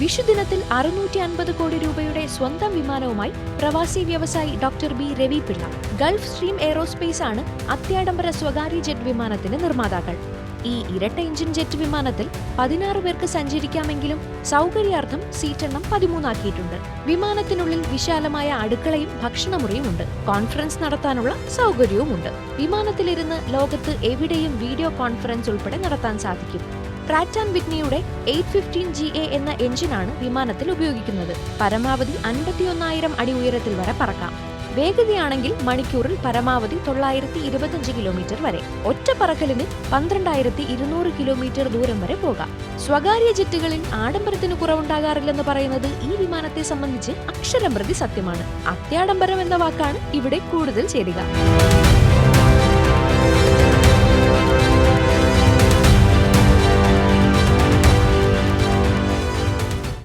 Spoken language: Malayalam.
വിഷുദിനത്തിൽ അറുന്നൂറ്റി അൻപത് കോടി രൂപയുടെ സ്വന്തം വിമാനവുമായി പ്രവാസി വ്യവസായി doctor B Ravi Pillai Gulfstream aerospace ആണ് അത്യാഡംബര സ്വകാര്യ ജെറ്റ് വിമാനത്തിന് നിർമ്മാതാക്കൾ. ഈ ഇരട്ട എഞ്ചിൻ ജെറ്റ് വിമാനത്തിൽ പതിനാറ് പേർക്ക് സഞ്ചരിക്കാമെങ്കിലും സൗകര്യാർത്ഥം സീറ്റെണ്ണം പതിമൂന്നാക്കിയിട്ടുണ്ട്. വിമാനത്തിനുള്ളിൽ വിശാലമായ അടുക്കളയും ഭക്ഷണമുറിയും ഉണ്ട്. കോൺഫറൻസ് നടത്താനുള്ള സൗകര്യവുമുണ്ട്. വിമാനത്തിലിരുന്ന് ലോകത്ത് എവിടെയും വീഡിയോ കോൺഫറൻസ് ഉൾപ്പെടെ നടത്താൻ സാധിക്കും. പ്രാറ്റ് ആൻഡ് വിറ്റ്നിയുടെ എയ്റ്റ് ഫിഫ്റ്റീൻ ജി എ എന്ന എഞ്ചിനാണ് വിമാനത്തിൽ ഉപയോഗിക്കുന്നത്. പരമാവധി അൻപത്തിയൊന്നായിരം അടി ഉയരത്തിൽ വരെ പറക്കാം. വേഗതയാണെങ്കിൽ മണിക്കൂറിൽ പരമാവധി തൊള്ളായിരത്തി ഇരുപത്തിയഞ്ച് കിലോമീറ്റർ വരെ. ഒറ്റ പറക്കലിന് പന്ത്രണ്ടായിരത്തി ഇരുന്നൂറ് കിലോമീറ്റർ ദൂരം വരെ പോകാം. സ്വകാര്യ ജെറ്റുകളിൽ ആഡംബരത്തിന് കുറവുണ്ടാകാറില്ലെന്ന് പറയുന്നത് ഈ വിമാനത്തെ സംബന്ധിച്ച് അക്ഷരം പ്രതി സത്യമാണ്. അത്യാഡംബരം എന്ന വാക്കാണ് ഇവിടെ കൂടുതൽ ചേരുക.